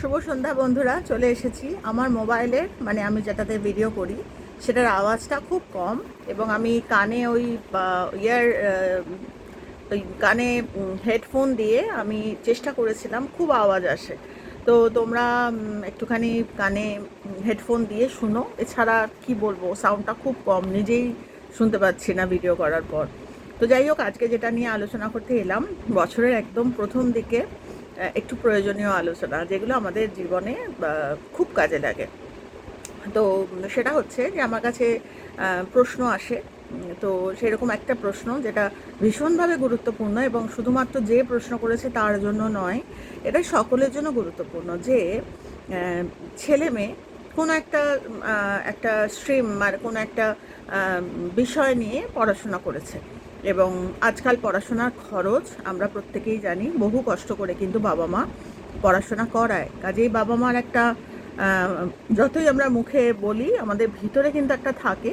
শুভ সন্ধ্যা বন্ধুরা, চলে এসেছি আমার মোবাইলের মানে আমি যেটাতে ভিডিও করি, সেটার আওয়াজটা খুব কম এবং আমি কানে ওই ইয়ার ওই কানে হেডফোন দিয়ে আমি চেষ্টা করেছিলাম, খুব আওয়াজ আসে। তো তোমরা একটুখানি কানে হেডফোন দিয়ে শুনো। এছাড়া কি বলব সাউন্ডটা খুব কম, নিজেই শুনতে পাচ্ছি না ভিডিও করার পর। তো যাই হোক, আজকে যেটা নিয়ে আলোচনা করতে এলাম, বছরের একদম প্রথম দিকে একটু প্রয়োজনীয় আলোচনা, যেগুলো আমাদের জীবনে খুব কাজে লাগে। তো সেটা হচ্ছে যে আমার কাছে প্রশ্ন আসে। তো সেরকম একটা প্রশ্ন যেটা ভীষণভাবে গুরুত্বপূর্ণ এবং শুধুমাত্র যে প্রশ্ন করেছে তার জন্য নয় এটা সকলের জন্য গুরুত্বপূর্ণ যে ছেলে মেয়ে কোনো একটা একটা স্ট্রিম আর কোনো একটা বিষয় নিয়ে পড়াশোনা করেছে। এবং আজকাল পড়াশোনার খরচ আমরা প্রত্যেকেই জানি, বহু কষ্ট করে কিন্তু বাবা মা পড়াশোনা করায়। কাজেই বাবা মার একটা যতই আমরা মুখে বলি, আমাদের ভিতরে কিন্তু একটা থাকে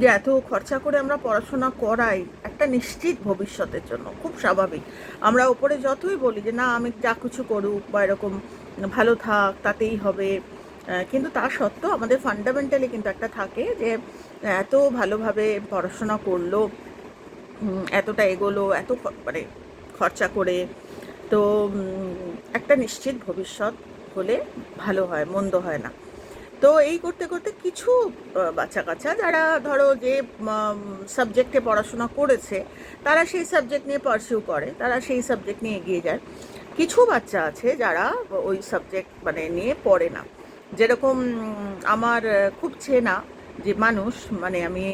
যে এত খরচা করে আমরা পড়াশোনা করাই একটা নিশ্চিত ভবিষ্যতের জন্য, খুব স্বাভাবিক। আমরা ওপরে যতই বলি যে, না, আমি যা কিছু করুক বা এরকম ভালো থাক, তাতেই হবে। কিন্তু তা সত্ত্বেও আমাদের ফান্ডামেন্টালি কিন্তু একটা থাকে যে, এত ভালোভাবে পড়াশোনা করল এতটা এগোলো, এত মানে খরচা করে। তো একটা নিশ্চিত ভবিষ্যৎ হলে ভালো হয়, মন্দ হয় না। তো এই করতে করতে কিছু বাচ্চা কাচ্চা যারা ধরো যে সাবজেক্টে পড়াশোনা করেছে, তারা সেই সাবজেক্ট নিয়ে পারসিউ করে, তারা সেই সাবজেক্ট নিয়ে এগিয়ে যায়। কিছু বাচ্চা আছে যারা ওই সাবজেক্ট মানে নিয়ে পড়ে না। যেরকম আমার খুব চেনা যে মানুষ মানে আমি,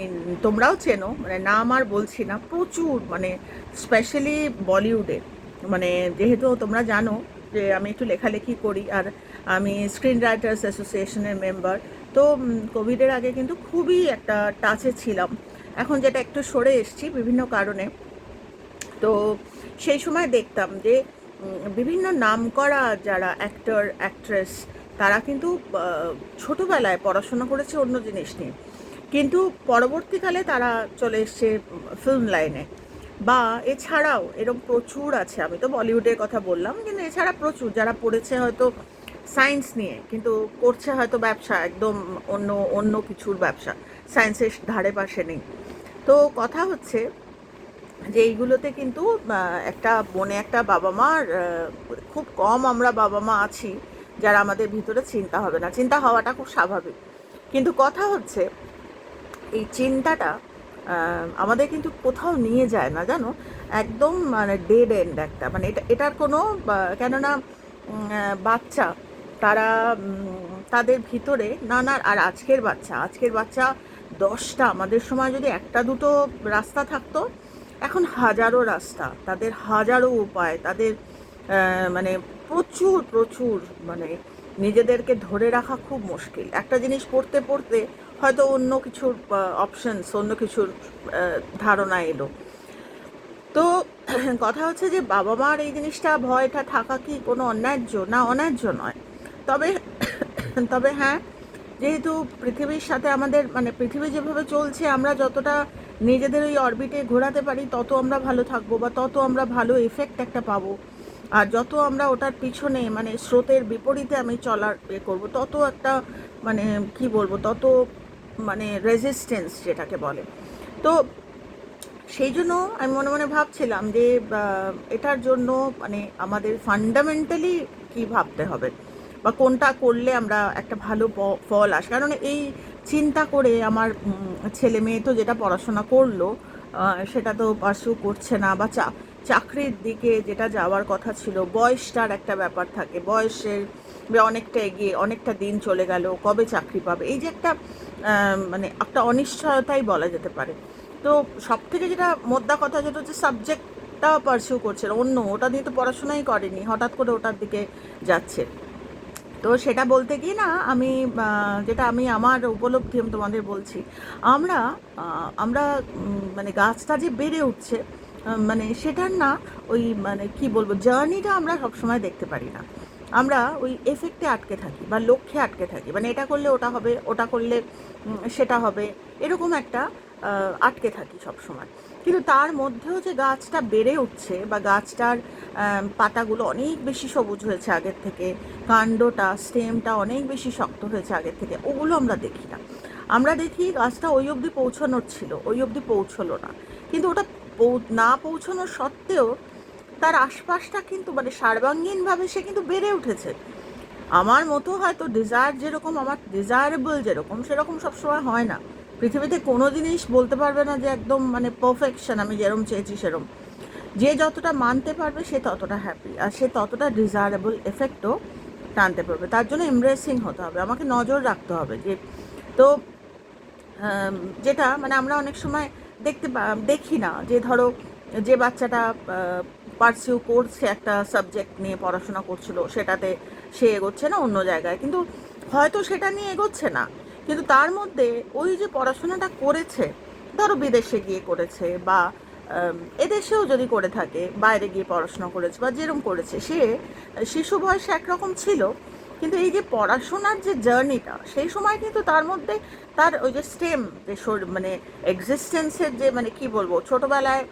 তোমরাও চেনো মানে নাম আর বলছি না, প্রচুর মানে স্পেশালি বলিউডে মানে যেহেতু তোমরা জানো যে আমি একটু লেখালেখি করি, আর আমি স্ক্রিন রাইটার্স অ্যাসোসিয়েশনের মেম্বার তো কোভিডের আগে কিন্তু খুবই একটা টাচে ছিলাম। এখন যেটা একটু সরে এসেছি বিভিন্ন কারণে। তো সেই সময় দেখতাম যে বিভিন্ন নাম করা যারা অ্যাক্টর অ্যাক্ট্রেস তারা কিন্তু ছোটবেলায় পড়াশোনা করেছে অন্য জিনিস নিয়ে। কিন্তু পরবর্তীকালে তারা চলে এসছে ফিল্ম লাইনে বা এছাড়াও এরকম প্রচুর আছে, আমি তো বলিউডের কথা বললাম, কিন্তু এছাড়া প্রচুর, যারা পড়েছে হয়তো সায়েন্স নিয়ে, কিন্তু করছে হয়তো ব্যবসা, একদম অন্য অন্য কিছুর ব্যবসা সায়েন্সের ধারে পাশে নেই। তো কথা হচ্ছে যে এইগুলোতে কিন্তু একটা বনে একটা বাবা মার খুব কম আমরা বাবা মা আছি যারা আমাদের ভিতরে চিন্তা হবে না। চিন্তা হওয়াটা খুব স্বাভাবিক। কিন্তু কথা হচ্ছে, এই চিন্তাটা আমাদের কিন্তু কোথাও নিয়ে যায় না, জানো? একদম মানে ডেড এন্ড একটা। মানে এটা, এটার কোনো কেননা বাচ্চা, তারা তাদের ভিতরে নানা, আর আজকের বাচ্চা আজকের বাচ্চা দশটা, আমাদের সময় যদি একটা দুটো রাস্তা থাকতো, এখন হাজারো রাস্তা, তাদের হাজারো উপায়, তাদের মানে প্রচুর প্রচুর মানে নিজেদেরকে ধরে রাখা খুব মুশকিল। একটা জিনিস পড়তে পড়তে হয়তো অন্য কিছুর অপশনস অন্য কিছুর ধারণা এলো। তো কথা হচ্ছে যে বাবা মার এই জিনিসটা ভয়টা থাকা কি কোনো অন্যায্য? না, অন্যায্য নয়। তবে তবে হ্যাঁ যেহেতু পৃথিবীর সাথে আমাদের মানে পৃথিবী যেভাবে চলছে, আমরা যতটা নিজেদের ওই অরবিটে ঘোরাতে পারি, তত আমরা ভালো থাকব বা তত আমরা ভালো এফেক্ট একটা পাবো। আর যত আমরা ওটার পিছনে মানে স্রোতের বিপরীতে আমি চলার এ করব, তত একটা মানে কি বলব, তত মানে রেজিস্ট্যান্স যেটাকে বলে। তো সেই জন্য আমি মনে মনে ভাবছিলাম যে এটার জন্য মানে আমাদের ফান্ডামেন্টালি কি ভাবতে হবে? বা কোনটা করলে আমরা একটা ভালো ফল আস, কারণ এই চিন্তা করে আমার ছেলে মেয়ে তো যেটা পড়াশোনা করল সেটা তো পার্সু করছে না, বা চা চাকরির দিকে যেটা যাওয়ার কথা ছিল, বয়সটার একটা ব্যাপার থাকে। বয়সের অনেকটা এগিয়ে, অনেকটা দিন চলে গেল, কবে চাকরি পাবে? এই যে একটা মানে একটা অনিশ্চয়তাই বলা যেতে পারে। তো সব থেকে যেটা মোদ্দা কথা যেটা হচ্ছে সাবজেক্টটা পারসিউ করছে, অন্য ওটা নিয়ে তো পড়াশোনাই করেনি, হঠাৎ করে ওটার দিকে যাচ্ছে। তো সেটা বলতে গিয়ে না, আমি যেটা আমি আমার উপলব্ধি আমি তোমাদের বলছি, আমরা আমরা মানে গাছটা যে বেড়ে উঠছে মানে সেটার না, ওই মানে কি বলব জার্নিটা আমরা সবসময় দেখতে পারি না। আমরা ওই এফেক্টে আটকে থাকি বা লক্ষ্যে আটকে থাকি। মানে এটা করলে ওটা হবে, ওটা করলে সেটা হবে, এরকম একটা আটকে থাকি সব সময় কিন্তু তার মধ্যেও যে গাছটা বেড়ে উঠছে বা গাছটার পাতাগুলো অনেক বেশি সবুজ হয়েছে আগের থেকে, কাণ্ডটা স্টেমটা অনেক বেশি শক্ত হয়েছে আগের থেকে, ওগুলো আমরা দেখি না। আমরা দেখি গাছটা ওই অবধি পৌঁছানোর ছিল, ওই অবধি পৌঁছলো না। কিন্তু ওটা না পৌঁছানো সত্ত্বেও তার আশপাশটা কিন্তু মানে সার্বাঙ্গীনভাবে সে কিন্তু বেড়ে উঠেছে। আমার মতো হয়তো ডিজায়ার যেরকম, আমার ডিজায়ারেবল যেরকম, সেরকম সবসময় হয় না। পৃথিবীতে কোনো জিনিস বলতে পারবে না যে একদম মানে পারফেকশন আমি যেরম চেয়েছি সেরম। যে যতটা মানতে পারবে সে ততটা হ্যাপি আর সে ততটা ডিজায়ারেবল এফেক্টও টানতে পারবে। তার জন্য এমব্রেসিং হতে হবে, আমাকে নজর রাখতে হবে যে, তো যেটা মানে আমরা অনেক সময় দেখতে দেখি না। যে ধরো, যে বাচ্চাটা পার্সিউ করছে একটা সাবজেক্ট নিয়ে পড়াশোনা করছিল, সেটাতে সে এগোচ্ছে না অন্য জায়গায়। কিন্তু হয়তো সেটা নিয়ে এগোচ্ছে না। কিন্তু তার মধ্যে ওই যে পড়াশোনাটা করেছে, ধরো বিদেশে গিয়ে করেছে বা এদেশেও যদি করে থাকে, বাইরে গিয়ে পড়াশোনা করেছে বা যেরকম করেছে, সে, শিশু বয়সে একরকম ছিল কিন্তু এই যে পড়াশোনার যে জার্নিটা, সেই সময় কিন্তু তার মধ্যে তার ওই যে স্টেম, যে মানে এক্সিস্টেন্সের যে মানে কি বলব, ছোটবেলায়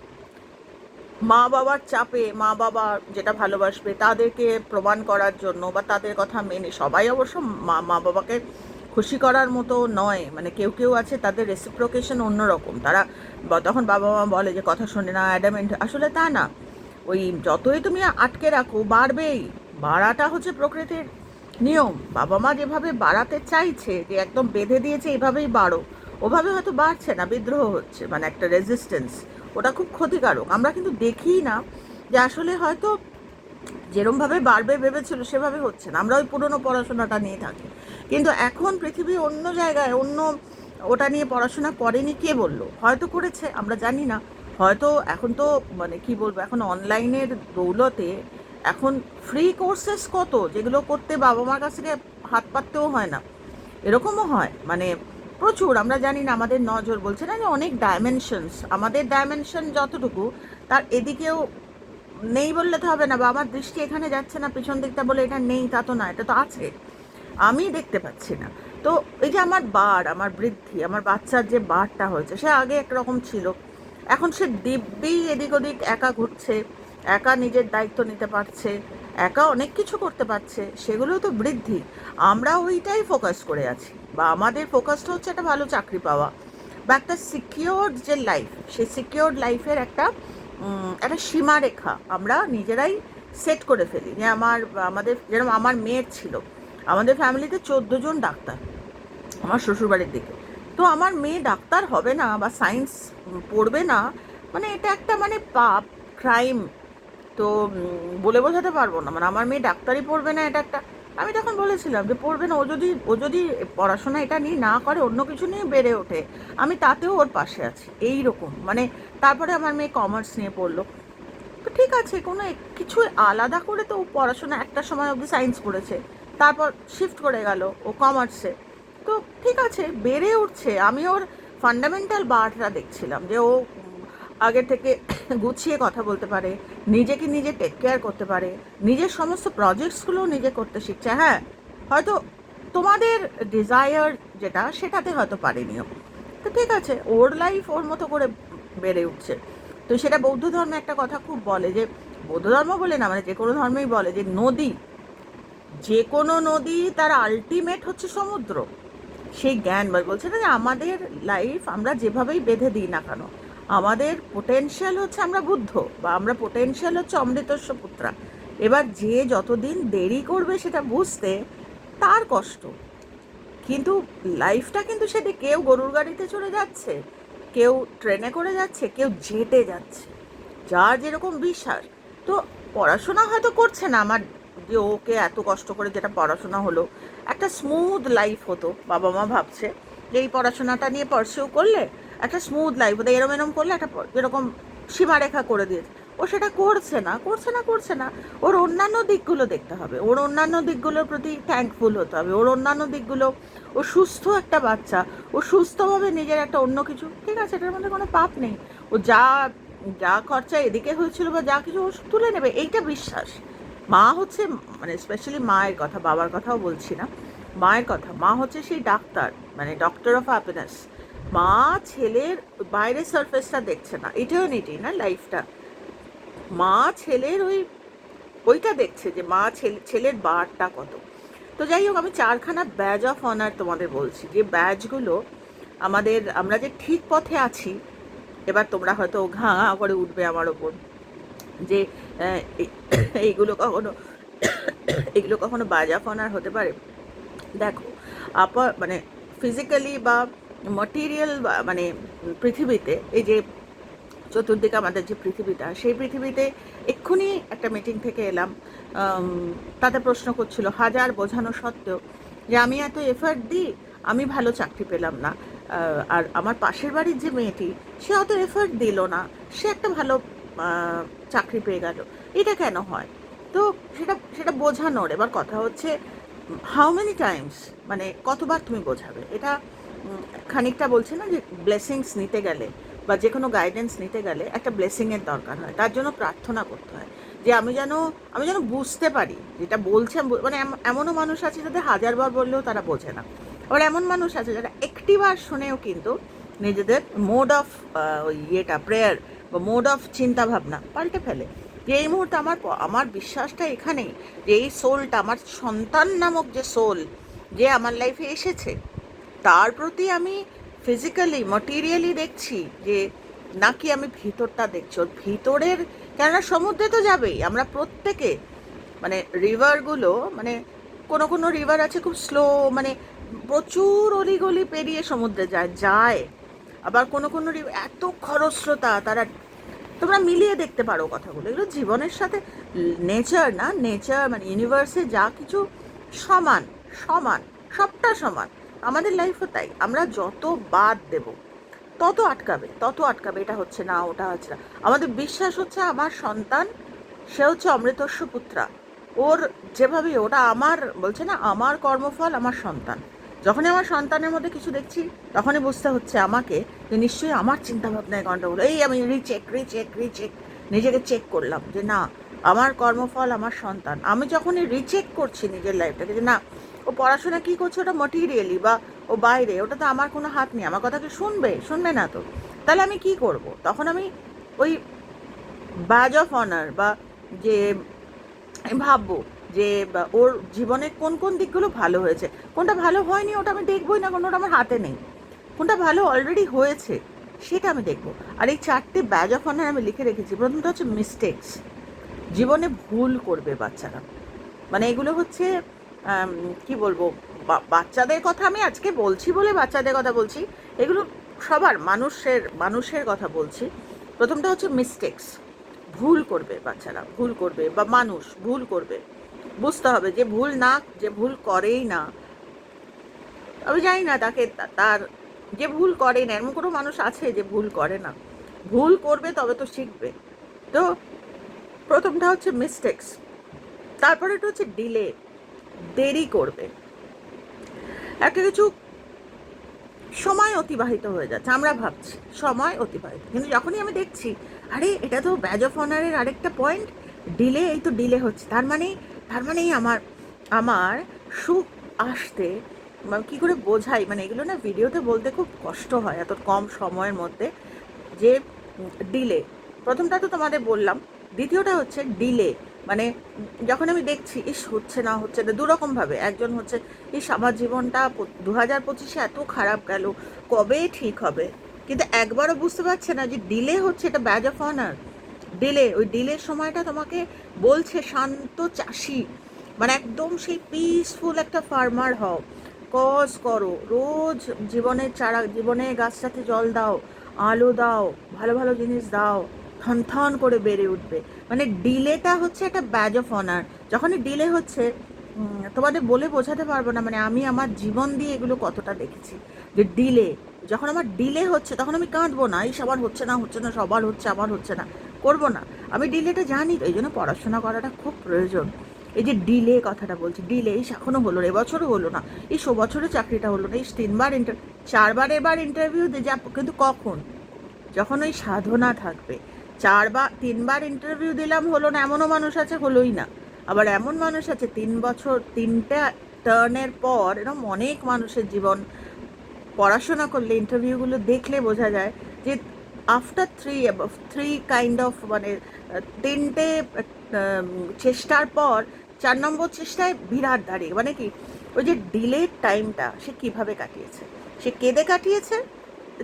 মা বাবার চাপে মা বাবা যেটা ভালোবাসবে তাদেরকে প্রমাণ করার জন্য বা তাদের কথা মেনে, সবাই অবশ্য মা মা বাবাকে খুশি করার মতো নয়। মানে কেউ কেউ আছে তাদের রেসিপ্রোকেশন অন্যরকম। তারা তখন বাবা মা বলে যে, কথা শোনে না অ্যাডামেন্ট আসলে তা না। ওই যতই তুমি আটকে রাখো, বাড়বেই। বাড়াটা হচ্ছে প্রকৃতির নিয়ম। বাবা মা যেভাবে বাড়াতে চাইছে, যে একদম বেঁধে দিয়েছে, এভাবেই বাড়ো। ওভাবে হয়তো বাড়ছে না, বিদ্রোহ হচ্ছে মানে একটা রেজিস্ট্যান্স ওটা খুব ক্ষতিকারক। আমরা কিন্তু দেখি না যে আসলে হয়তো যেরমভাবে বাড়বে, ভেবেছিল, সেভাবে হচ্ছে না। আমরা ওই পুরনো পড়াশোনাটা নিয়ে থাকি। কিন্তু এখন পৃথিবী অন্য জায়গায়, অন্য ওটা নিয়ে পড়াশোনা করেনি কে বলল? হয়তো করেছে, আমরা জানি না। হয়তো এখন তো মানে কি বলব, এখন অনলাইনের দৌলতে এখন ফ্রি কোর্সেস কত? যেগুলো করতে বাবা মার কাছ থেকে হাত পাততেও হয় না। এরকমও হয়। মানে প্রচুর। আমরা জানি না, আমাদের নজর বলছে না যে অনেক ডাইমেনশনস আমাদের ডাইমেনশন যতটুকু, তার এদিকেও নেই বললে তো হবে না। বা আমার দৃষ্টি এখানে যাচ্ছে না, পিছন দিকটা বলে এটা নেই, তা তো না, এটা তো আছে। আমি দেখতে পাচ্ছি না। তো এই যে আমার বার, আমার বৃদ্ধি, আমার বাচ্চার যে বারটা হয়েছে, সে আগে একরকম ছিল। এখন সে দিব্যি এদিক ওদিক একা ঘুরছে। একা নিজের দায়িত্ব নিতে পারছে, একা অনেক কিছু করতে পারছে সেগুলো তো বৃদ্ধি। আমরা ওইটাই ফোকাস করে আছি। বা আমাদের ফোকাসটা হচ্ছে একটা ভালো চাকরি পাওয়া। বা একটা সিকিওর যে লাইফ সেই সিকিওর লাইফের একটা একটা সীমারেখা আমরা নিজেরাই সেট করে ফেলি। যে আমার, আমাদের, যেরকম আমার মেয়ের ছিল, আমাদের ফ্যামিলিতে চোদ্দ জন ডাক্তার আমার শ্বশুরবাড়ির দিকে। তো আমার মেয়ে ডাক্তার হবে না বা সায়েন্স পড়বে না মানে এটা একটা মানে পাপ ক্রাইম তো বলে বোঝাতে পারব না। মানে আমার মেয়ে ডাক্তারি পড়বে না এটা একটা। আমি তখন বলেছিলাম যে, পড়বে না, ও যদি ও যদি পড়াশোনা এটা নিয়ে না করে, অন্য কিছু নিয়ে বেড়ে ওঠে। আমি তাতেও ওর পাশে আছি। এই রকম মানে তারপরে আমার মেয়ে কমার্স নিয়ে পড়ল। তো ঠিক আছে, কোনো কিছু আলাদা করে তো ও পড়াশোনা একটা সময় অবধি সায়েন্স পড়েছে তারপর শিফট করে গেল ও কমার্সে। তো ঠিক আছে, বেড়ে উঠছে। আমি ওর ফান্ডামেন্টাল বারটা দেখছিলাম যে, ও উম, আগে থেকে গুছিয়ে কথা বলতে পারে নিজেকে নিজে টেক কেয়ার করতে পারে নিজের সমস্ত প্রজেক্টসগুলো নিজে করতে শিখছে হ্যাঁ হয়তো তোমাদের ডিজায়ার যেটা সেটাতে হয়তো পারেনিও। তো ঠিক আছে ওর লাইফ ওর মতো করে বেড়ে উঠছে। তো সেটা বৌদ্ধ ধর্মে একটা কথা খুব বলে যে বৌদ্ধ ধর্ম বলে না মানে যে কোনো ধর্মেই বলে যে নদী যে কোনো নদী তার আলটিমেট হচ্ছে সমুদ্র। সেই জ্ঞান বলছে না যে আমাদের লাইফ আমরা যেভাবেই বেঁধে দিই না কেন আমাদের পোটেনশিয়াল হচ্ছে আমরা বুদ্ধ বা আমরা পোটেনশিয়াল হচ্ছে অমৃতস্ব পুত্রা। এবার যে যতদিন দেরি করবে সেটা বুঝতে তার কষ্ট। কিন্তু লাইফটা কিন্তু সেটা কেউ গরুর গাড়িতে চলে যাচ্ছে, কেউ ট্রেনে করে যাচ্ছে, কেউ জেটে যাচ্ছে। যার যেরকম বিশ্বাস তো পড়াশোনা হয়তো করছে না আমার যে ওকে এত কষ্ট করে যেটা পড়াশোনা হলো। একটা স্মুথ লাইফ হতো বাবা মা ভাবছে যে এই পড়াশোনাটা নিয়ে পারসিউ করলে একটা স্মুথ লাইফ হতো এরম এরম করলে একটা যেরকম সীমারেখা করে দিয়েছে। ও সেটা করছে না করছে না করছে না। ওর অন্যান্য দিকগুলো দেখতে হবে। ওর অন্যান্য দিকগুলোর প্রতি থ্যাঙ্কফুল হতে হবে। ওর অন্যান্য দিকগুলো, ও সুস্থ একটা বাচ্চা, ও সুস্থভাবে নিজের একটা অন্য কিছু, ঠিক আছে, এটার মধ্যে কোনো পাপ নেই। ও যা যা খরচা এদিকে হয়েছিল বা যা কিছু, ও তুলে নেবে, এইটা বিশ্বাস। মা হচ্ছে মানে স্পেশালি মায়ের কথা, বাবার কথাও বলছি না। মায়ের কথা, মা হচ্ছে সেই ডাক্তার মানে ডক্টর অফ হ্যাপিনেস মা ছেলের বাইরের সারফেসটা দেখছে না ইটার্নিটি না লাইফটা মা ছেলের ওই, ওইটা দেখছে যে মা ছেলে, ছেলের বারটা কত। তো যাই হোক, আমি চারখানা ব্যাজ অফ অনার তোমাদের বলছি। যে ব্যাজগুলো আমাদের, আমরা যে ঠিক পথে আছি, এবার তোমরা হয়তো ঘা করে উঠবে আমার ওপর। যে এই- এইগুলো কখনো, এগুলো কখনো বাজ অফ অনার হতে পারে। দেখো আপার মানে ফিজিক্যালি বা মটেরিয়াল মানে পৃথিবীতে, এই যে চতুর্দিকে আমাদের যে পৃথিবীটা, সেই পৃথিবীতে এক্ষুনি একটা মিটিং থেকে এলাম। তাতে প্রশ্ন করছিল, হাজার বোঝানো সত্ত্বেও যে আমি এত এফার্ট দিই, আমি ভালো চাকরি পেলাম না। আর আমার পাশের বাড়ির যে মেয়েটি, সে অত এফার্ট দিল না। সে একটা ভালো চাকরি পেয়ে গেল। এটা কেন হয়? তো সেটা সেটা বোঝানোর। এবার কথা হচ্ছে হাউ মেনি টাইমস মানে কতবার তুমি বোঝাবে? এটা খানিকটা বলছে না যে ব্লেসিংস নিতে গেলে বা যে কোনো গাইডেন্স নিতে গেলে একটা ব্লেসিংয়ের দরকার হয়, তার জন্য প্রার্থনা করতে হয়। যে আমি যেন আমি যেন বুঝতে পারি, যেটা বলছে মানে এম- এমনও মানুষ আছে যাদের হাজারবার বললেও তারা বোঝে না। আবার এমন মানুষ আছে যারা একটিবার শুনেও কিন্তু নিজেদের মোড অফ ওই ইয়েটা প্রেয়ার বা মোড অফ চিন্তাভাবনা পাল্টে ফেলে। যে এই মুহূর্তে আমার আমার বিশ্বাসটা এখানেই যে এই সোলটা আমার সন্তান নামক যে সোল যে আমার লাইফে এসেছে তার প্রতি আমি ফিজিক্যালি মটেরিয়ালি দেখছি যে নাকি আমি ভিতরটা দেখছি। ওর ভিতরের, কেননা সমুদ্রে তো যাবেই, আমরা প্রত্যেকে মানে রিভারগুলো মানে কোনো কোনো রিভার আছে খুব স্লো মানে প্রচুর অলিগলি পেরিয়ে সমুদ্রে যায় যায়। আবার কোনো কোনো রিভার এত খরস্রোতা, তারা, তোমরা মিলিয়ে দেখতে পারো কথাগুলো। এগুলো জীবনের সাথে নেচার না নেচার মানে ইউনিভার্সে যা কিছু সমান সমান, সবটা সমান। আমাদের লাইফও তাই। আমরা যত বাদ দেব, তত আটকাবে তত আটকাবে। এটা হচ্ছে না, ওটা হচ্ছে না। আমাদের বিশ্বাস হচ্ছে আমার সন্তান, সে হচ্ছে অমৃতস্ব পুত্রা। ওর যেভাবে, ওটা আমার, বলছে না, আমার কর্মফল, আমার সন্তান। যখনই আমার সন্তানের মধ্যে কিছু দেখছি, তখনই বুঝতে হচ্ছে আমাকে যে নিশ্চয়ই আমার চিন্তা ভাবনায় গন্ডগোল। এই আমি রিচেক রিচেক রিচেক নিজেকে চেক করলাম যে না, আমার কর্মফল, আমার সন্তান। আমি যখনই রিচেক করছি নিজের লাইফটাকে যে না ও পড়াশোনা কী করছে ওটা মটিরিয়ালি বা ও বাইরে? ওটা তো আমার কোনো হাত নেই। আমার কথা কি শুনবে? শুনবে না তো। তাহলে আমি কি করব? তখন আমি ওই ব্যাজ অফ অনার বা যে আমি ভাববো যে ওর জীবনে কোন কোন দিকগুলো ভালো হয়েছে। কোনটা ভালো হয়নি ওটা আমি দেখবই না, কোনটা আমার হাতে নেই। কোনটা ভালো অলরেডি হয়েছে সেটা আমি দেখব। আর এই চারটে ব্যাজ অফ অনার আমি লিখে রেখেছি। প্রথমটা হচ্ছে মিস্টেক্স জীবনে ভুল করবে বাচ্চারা। মানে এগুলো হচ্ছে কি বলব? বাচ্চাদের কথা আমি আজকে বলছি বলে বাচ্চাদের কথা বলছি। এগুলো সবার মানুষের মানুষের কথা বলছি। প্রথমটা হচ্ছে মিস্টেক্স ভুল করবে বাচ্চারা, ভুল করবে বা মানুষ ভুল করবে। বুঝতে হবে যে ভুল না, যে ভুল করেই না। আমি জানি না তাকে, তার যে ভুল করে না, এমন কোনো মানুষ আছে যে ভুল করে না। ভুল করবে তবে তো শিখবে। তো প্রথমটা হচ্ছে মিস্টেক্স তারপরে এটা হচ্ছে ডিলে দেরি করবে। একটা কিছু সময় অতিবাহিত হয়ে যাচ্ছে, আমরা ভাবছি, সময় অতিবাহিত। কিন্তু যখনই আমি দেখছি, আরে, এটা তো ব্যাজ অফ অনারের আরেকটা পয়েন্ট ডিলে এই তো ডিলে হচ্ছে। তার মানে তার মানেই আমার আমার সুখ আসতে কী করে বোঝাই মানে এগুলো না ভিডিওতে বলতে খুব কষ্ট হয়, এত কম সময়ের মধ্যে, যে ডিলে প্রথমটা তো তোমাদের বললাম, দ্বিতীয়টা হচ্ছে ডিলে মানে যখন আমি দেখছি, ইস, হচ্ছে না হচ্ছে না। দুরকমভাবে একজন হচ্ছে, ইস, আমার জীবনটা দু হাজার পঁচিশে এত খারাপ গেল, কবে ঠিক হবে? কিন্তু একবারও বুঝতে পারছে না যে ডিলে হচ্ছে এটা ব্যাজ অফ অনার ডিলে ওই ডিলের সময়টা তোমাকে বলছে, শান্ত চাষি। মানে একদম সেই পিসফুল একটা ফার্মার হও। কজ করো, রোজ জীবনের চারা জীবনের গাছটাতে জল দাও, আলো দাও, ভালো ভালো জিনিস দাও। থন থন করে বেড়ে উঠবে। মানে ডিলেটা হচ্ছে একটা ব্যাজ অফ অনার যখনই ডিলে হচ্ছে তোমাদের বলে বোঝাতে পারব না মানে আমি আমার জীবন দিয়ে এগুলো কতটা দেখেছি। যে ডিলে যখন আমার ডিলে হচ্ছে, তখন আমি কাঁদবো না, এই সবার হচ্ছে না হচ্ছে না, সবার হচ্ছে, আমার হচ্ছে না, করব না। আমি ডিলেটা জানি তো, এই জন্য পড়াশোনা করাটা খুব প্রয়োজন। এই যে ডিলে কথাটা বলছি ডিলে এই এখনও হলো না এবছরও হলো না, এই সো বছরে চাকরিটা হলো না, এই তিনবার ইন্টার চারবার এবার ইন্টারভিউ দিয়ে যা, কিন্তু কখন? যখন ওই সাধনা থাকবে। চারবার, তিনবার ইন্টারভিউ দিলাম, হলো না, এমনও মানুষ আছে, হলোই না। আবার এমন মানুষ আছে, তিন বছর, তিনটা টার্নের পর এরকম অনেক মানুষের জীবন পড়াশোনা করলে ইন্টারভিউগুলো দেখলে বোঝা যায় যে after three three kind of মানে তিনটে চেষ্টার পর চার নম্বর চেষ্টায় বিরাট দাঁড়িয়ে। মানে কি? ওই যে ডিলের টাইমটা সে কীভাবে কাটিয়েছে? সে কেঁদে কাটিয়েছে?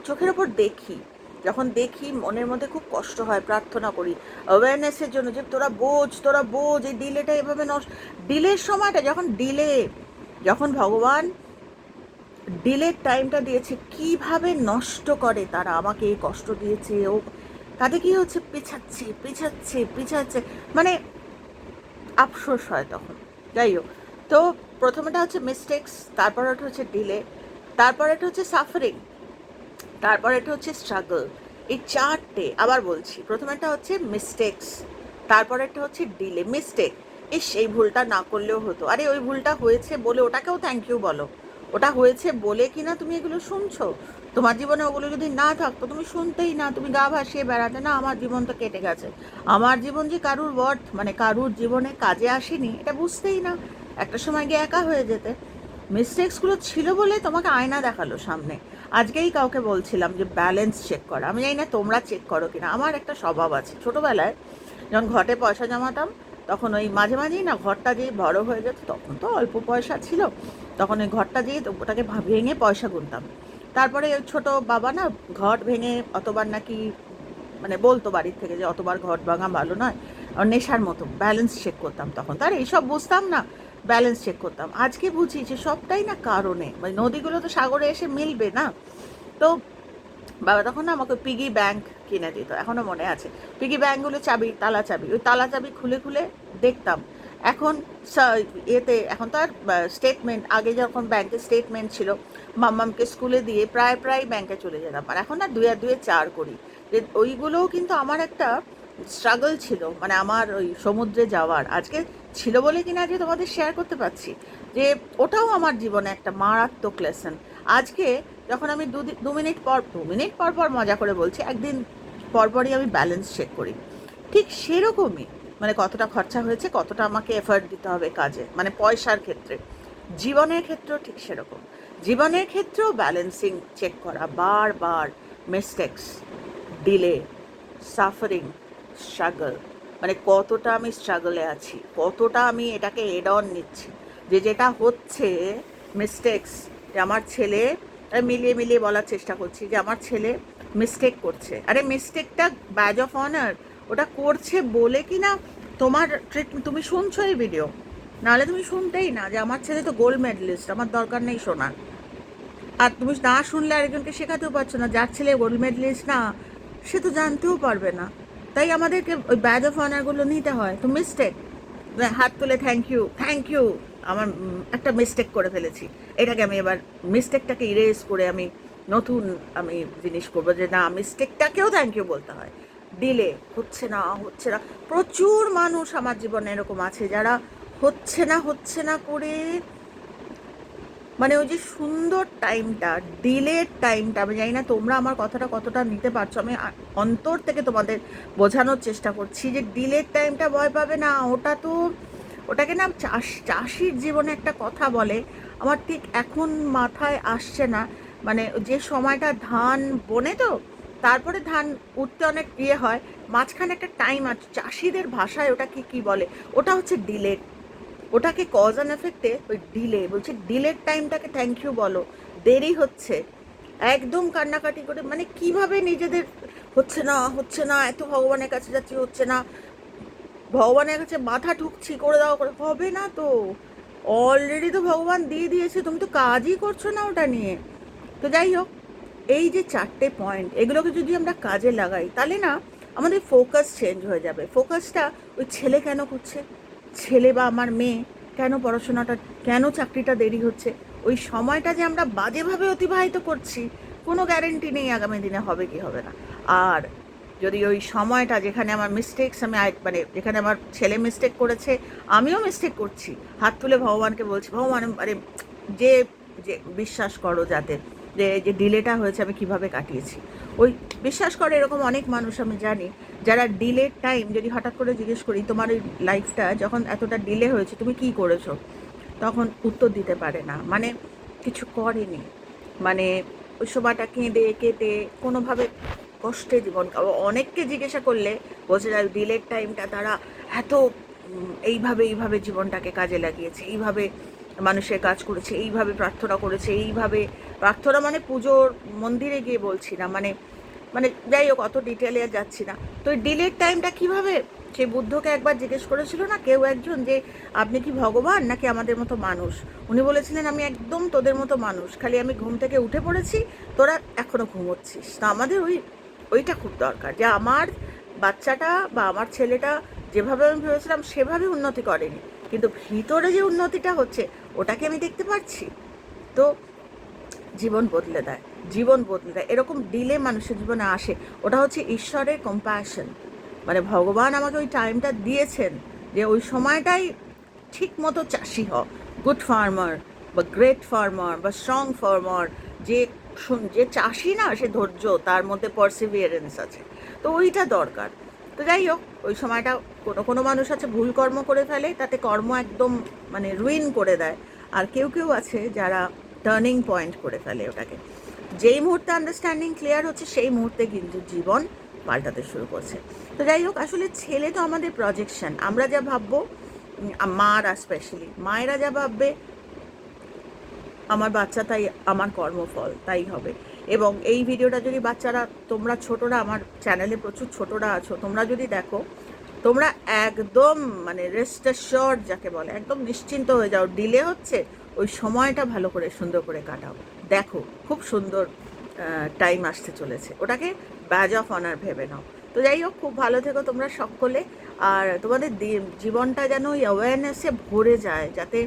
চোখের ওপর দেখি। যখন দেখি মনের মধ্যে খুব কষ্ট হয়, প্রার্থনা করি অ্যাওয়ারনেসের জন্য যে তোরা বোঝ তোরা বোঝ, এই ডিলেটা এভাবে নষ্ট ডিলের সময়টা যখন ডিলে যখন ভগবান ডিলের টাইমটা দিয়েছে, কীভাবে নষ্ট করে তারা আমাকে এই কষ্ট দিয়েছে, ও, তাতে কি হচ্ছে? পিছাচ্ছে পিছাচ্ছে পিছাচ্ছে মানে আফসোস হয় তখন। যাই হোক তো প্রথমেটা হচ্ছে মিস্টেক্স তারপর হচ্ছে ডিলে তারপর হচ্ছে সাফারিং তারপর এটা হচ্ছে স্ট্রাগল এই চারটে, আবার বলছি প্রথমেটা হচ্ছে মিস্টেক্স তারপর একটা হচ্ছে ডিলে মিস্টেক ইস, এই ভুলটা না করলেও হতো। আরে, ওই ভুলটা হয়েছে বলে ওটাকেও থ্যাংক ইউ বলো। ওটা হয়েছে বলে কি না তুমি এগুলো শুনছো? তোমার জীবনে ওগুলো যদি না থাকতো, তুমি শুনতেই না, তুমি গা ভাসিয়ে বেড়াতে, না, আমার জীবন তো কেটে গেছে। আমার জীবন যে কারুর ওয়ার্থ মানে কারুর জীবনে কাজে আসেনি, এটা বুঝতেই না। একটা সময় গিয়ে একা হয়ে যেতে। মিস্টেক্সগুলো ছিল বলে তোমাকে আয়না দেখাল সামনে। আজকেই কাউকে বলছিলাম যে ব্যালেন্স চেক করা। আমি জানি না তোমরা চেক করো কিনা। আমার একটা স্বভাব আছে। ছোটোবেলায় যখন ঘটে পয়সা জমাতাম, তখন ওই মাঝে মাঝেই না ঘরটা যেই বড় হয়ে যেত, তখন তো অল্প পয়সা ছিল। তখন ওই ঘরটা দিয়ে ওটাকে ভেঙে পয়সা গুনতাম। তারপরে ওই ছোটো বাবা না ঘট ভেঙে অতবার নাকি মানে বলতো বাড়ির থেকে যে অতবার ঘট ভাঙা ভালো নয়। আর নেশার মতো। ব্যালেন্স চেক করতাম তখন। তার এইসব বুঝতাম না। ব্যালেন্স চেক করতাম। আজকে বুঝি যে সবটাই না কারণে। মানে নদীগুলো তো সাগরে এসে মিলবে না। তো বাবা তখন না আমাকে পিগি ব্যাংক কিনে দিত। এখনও মনে আছে। পিগি ব্যাংকগুলো চাবি, তালা চাবি। ওই তালা চাবি খুলে খুলে দেখতাম। এখন এতে এখন তো আর স্টেটমেন্ট আগে যখন ব্যাংকের স্টেটমেন্ট ছিল, মাম্মামকে স্কুলে দিয়ে প্রায় প্রায় ব্যাংকে চলে যেতাম। আর এখন না দুয়ে আর দুয়ে চার করি। যে ওইগুলোও কিন্তু আমার একটা স্ট্রাগল ছিল মানে আমার ওই সমুদ্রে যাওয়ার, আজকে ছিল বলে কিনা যে তোমাদের শেয়ার করতে পারছি, যে ওটাও আমার জীবনে একটা মারাত্মক লেসন আজকে যখন আমি দু দু মিনিট পর, দু মিনিট পর পর মজা করে বলছি, একদিন পরপরই আমি ব্যালেন্স চেক করি। ঠিক সেরকমই মানে কতটা খরচা হয়েছে, কতটা আমাকে এফার্ট দিতে হবে কাজে মানে পয়সার ক্ষেত্রে। জীবনের ক্ষেত্রেও ঠিক সেরকম। জীবনের ক্ষেত্রেও ব্যালেন্সিং চেক করা, বারবার মিস্টেক্স ডিলে সাফারিং স্ট্রাগল মানে কতটা আমি স্ট্রাগলে আছি, কতটা আমি এটাকে এড অন নিচ্ছি। যে যেটা হচ্ছে মিস্টেক্স যে আমার ছেলে মিলিয়ে মিলিয়ে বলার চেষ্টা করছি যে আমার ছেলে মিস্টেক করছে। আরে মিস্টেকটা ব্যাজ অফ অনার ওটা করছে বলে কি না তোমার ট্রিটমেন্ট তুমি শুনছো এই ভিডিও নাহলে তুমি শুনতেই না যে আমার ছেলে তো গোল্ড মেডেলিস্ট আমার দরকার নেই শোনার। আর তুমি না শুনলে আরেকজনকে শেখাতেও পারছ না, যার ছেলে গোল্ড মেডেলিস্ট না, সে তো জানতেও পারবে না। তাই আমাদেরকে ওই ব্যাজ অফ অনারগুলো নিতে হয়। তো মিস্টেক হাত তুলে থ্যাংক ইউ থ্যাংক ইউ আমার একটা মিস্টেক করে ফেলেছি। এটাকে আমি এবার মিস্টেকটাকে ইরেজ করে আমি নতুন আমি জিনিস করব যে, না মিস্টেকটাকেও থ্যাংক ইউ বলতে হয়। ডিলে হচ্ছে না হচ্ছে না। প্রচুর মানুষ আমার জীবনে এরকম আছে যারা হচ্ছে না হচ্ছে না করে মানে ওই যে সুন্দর টাইমটা ডিলের টাইমটা আমি জানি না তোমরা আমার কথাটা কতটা নিতে পারছ, আমি অন্তর থেকে তোমাদের বোঝানোর চেষ্টা করছি যে ডিলের টাইমটা ভয় পাবে না। ওটা তো, ওটাকে না চাষ, চাষির জীবনে একটা কথা বলে, আমার ঠিক এখন মাথায় আসছে না। মানে যে সময়টা ধান বনে তো, তারপরে ধান উঠতে অনেক ইয়ে হয়, মাঝখানে একটা টাইম আছে, চাষিদের ভাষায় ওটা কি কি বলে? ওটা হচ্ছে ডিলেট ওটাকে কজ অ্যান্ড এফেক্টে ওই ডিলে বলছে ডিলের টাইমটাকে থ্যাংক ইউ বলো। দেরি হচ্ছে। একদম কান্নাকাটি করে মানে কীভাবে নিজেদের হচ্ছে না হচ্ছে না, এত ভগবানের কাছে যাচ্ছি, হচ্ছে না। ভগবানের কাছে মাথা ঠুকছি, করে দাও, করে হবে না তো। অলরেডি তো ভগবান দিয়ে দিয়েছে, তুমি তো কাজই করছ না ওটা নিয়ে। তো যাই হোক, এই যে চারটে পয়েন্ট এগুলোকে যদি আমরা কাজে লাগাই, তাহলে না আমাদের ফোকাস চেঞ্জ হয়ে যাবে। ফোকাসটা ওই ছেলে কেন করছে? ছেলে বা আমার মেয়ে কেন পড়াশোনাটা, কেন চাকরিটা দেরি হচ্ছে? ওই সময়টা যে আমরা বাজেভাবে অতিবাহিত করছি, কোনো গ্যারেন্টি নেই আগামী দিনে হবে কি হবে না। আর যদি ওই সময়টা যেখানে আমার মিস্টেকস আমি মানে যেখানে আমার ছেলে মিস্টেক করেছে, আমিও মিস্টেক করছি। হাত তুলে ভগবানকে বলছি, ভগবান মানে যে যে, বিশ্বাস করো যাতে যে ডিলেটা হয়েছে আমি কীভাবে কাটিয়েছি। ওই বিশ্বাস করে এরকম অনেক মানুষ আমি জানি, যারা ডিলের টাইম যদি হঠাৎ করে জিজ্ঞেস করি, তোমার ওই লাইফটা যখন এতটা ডিলে হয়েছে, তুমি কি করেছ? তখন উত্তর দিতে পারে না। মানে কিছু করেনি। মানে ওই সময়টা কেঁদে কেটে কোনোভাবে কষ্টে জীবন অনেককে জিজ্ঞাসা করলে বোঝা যায় ডিলের টাইমটা তারা এত এইভাবে এইভাবে জীবনটাকে কাজে লাগিয়েছে, এইভাবে মানুষের কাজ করেছে, এইভাবে প্রার্থনা করেছে, এইভাবে প্রার্থনা মানে পুজোর মন্দিরে গিয়ে বলছি না মানে মানে যাই হোক, অত ডিটেলে আর যাচ্ছি না। তো ডিলের টাইমটা কীভাবে? সে বুদ্ধকে একবার জিজ্ঞেস করেছিল না কেউ একজন যে, আপনি কি ভগবান নাকি আমাদের মতো মানুষ? উনি বলেছিলেন, আমি একদম তোদের মতো মানুষ, খালি আমি ঘুম থেকে উঠে পড়েছি, তোরা এখনও ঘুমোচ্ছিস। তো আমাদের ওই, ওইটা খুব দরকার যে, আমার বাচ্চাটা বা আমার ছেলেটা যেভাবে আমি ভেবেছিলাম, সেভাবে উন্নতি করেনি। কিন্তু ভিতরে যে উন্নতিটা হচ্ছে ওটাকে আমি দেখতে পাচ্ছি তো জীবন বদলে দেয়, জীবন বদলে দেয়। এরকম দিলে মানুষের জীবনে আসে। ওটা হচ্ছে ঈশ্বরের কম্প্যাশন মানে ভগবান আমাকে ওই টাইমটা দিয়েছেন যে ওই সময়টাই ঠিক মতো চাষি হ। গুড ফার্মার বা গ্রেট ফার্মার বা স্ট্রং ফার্মার যে যে চাষি না, সে ধৈর্য, তার মধ্যে পারসিভিয়ারেন্স আছে। তো ওইটা দরকার। তো যাই হোক, ওই সময়টা কোনো কোনো মানুষ আছে ভুল কর্ম করে ফেলে, তাতে কর্ম একদম মানে রুইন করে দেয়। আর কেউ কেউ আছে যারা টার্নিং পয়েন্ট করে ফেলে ওটাকে। যেই মুহূর্তে আন্ডারস্ট্যান্ডিং ক্লিয়ার হচ্ছে, সেই মুহূর্তে কিন্তু জীবন পাল্টাতে শুরু করছে। তো যাই হোক, আসলে ছেলে তো আমাদের প্রজেকশন আমরা যা ভাববো মারা স্পেশালি মায়েরা যা ভাববে, আমার বাচ্চা তাই আমার কর্মফল, তাই হবে। এবং এই ভিডিওটা যদি বাচ্চারা, তোমরা ছোটরা, আমার চ্যানেলে প্রচুর ছোটরা আছো, তোমরা যদি দেখো, তোমরা একদম মানে রেস্ট শিওর যাকে বলে, একদম নিশ্চিন্ত হয়ে যাও ডিলে হচ্ছে, ওই সময়টা ভালো করে, সুন্দর করে কাটাও। দেখো, খুব সুন্দর টাইম আসতে চলেছে। ওটাকে ব্যাজ অফ অনার ভেবে নাও। তো যাই হোক, খুব ভালো থেকো তোমরা সকলে। আর তোমাদের জীবনটা যেন ওই অ্যাওয়ারনেসে ভরে যায়, যাতে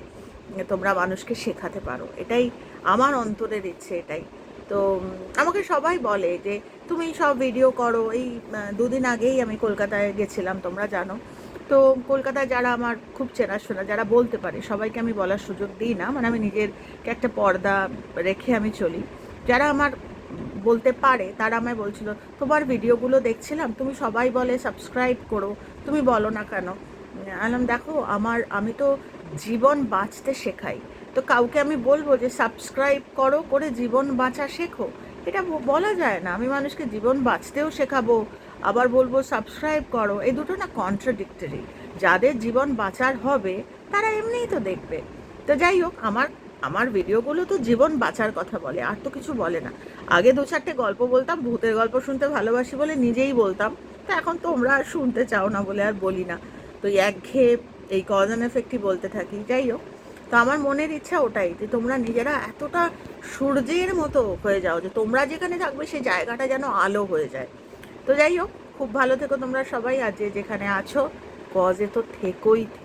তোমরা মানুষকে শেখাতে পারো। এটাই আমার অন্তরের ইচ্ছে, এটাই। তো আমাকে সবাই বলে যে, তুমি সব ভিডিও করো। এই দুদিন আগেই আমি কলকাতায় গেছিলাম, তোমরা জানো। তো, কলকাতায় যারা আমার খুব চেনাশোনা যারা বলতে পারে, সবাইকে আমি বলার সুযোগ দিই না। মানে আমি নিজেরকে একটা পর্দা রেখে আমি চলি। যারা আমার বলতে পারে, তারা আমায় বলছিল, তোমার ভিডিওগুলো দেখছিলাম, তুমি সবাই বলে সাবস্ক্রাইব করো, তুমি বলো না কেন? আলাম দেখো, আমার, আমি তো জীবন বাঁচতে শেখাই। তো কাউকে আমি বলব যে সাবস্ক্রাইব করো, করে জীবন বাঁচা শেখো। এটা বলা যায় না। আমি মানুষকে জীবন বাঁচতেও শেখাবো, আবার বলব সাবস্ক্রাইব করো। এই দুটো না কন্ট্রাডিক্টরি যাদের জীবন বাঁচার হবে, তারা এমনিই তো দেখবে। তো যাই হোক, আমার আমার ভিডিওগুলো তো জীবন বাঁচার কথা বলে, আর তো কিছু বলে না। আগে দু চারটে গল্প বলতাম, ভূতের গল্প শুনতে ভালোবাসি বলে নিজেই বলতাম। তো এখন তোমরা আর শুনতে চাও না বলে আর বলি না। তো একঘেয়ে এই কজ অ্যান্ড এফেক্টই বলতে থাকি। যাই হোক তো আমার মনের ইচ্ছা ওটাই যে তোমরা নিজেরা এতটা সূর্যের মতো হয়ে যাও যে তোমরা যেখানে থাকবে সেই জায়গাটা যেন আলো হয়ে যায়। তো যাই হোক, খুব ভালো থেকো তোমরা সবাই যে যেখানে আছো। কজে তো থেকোই থেকো।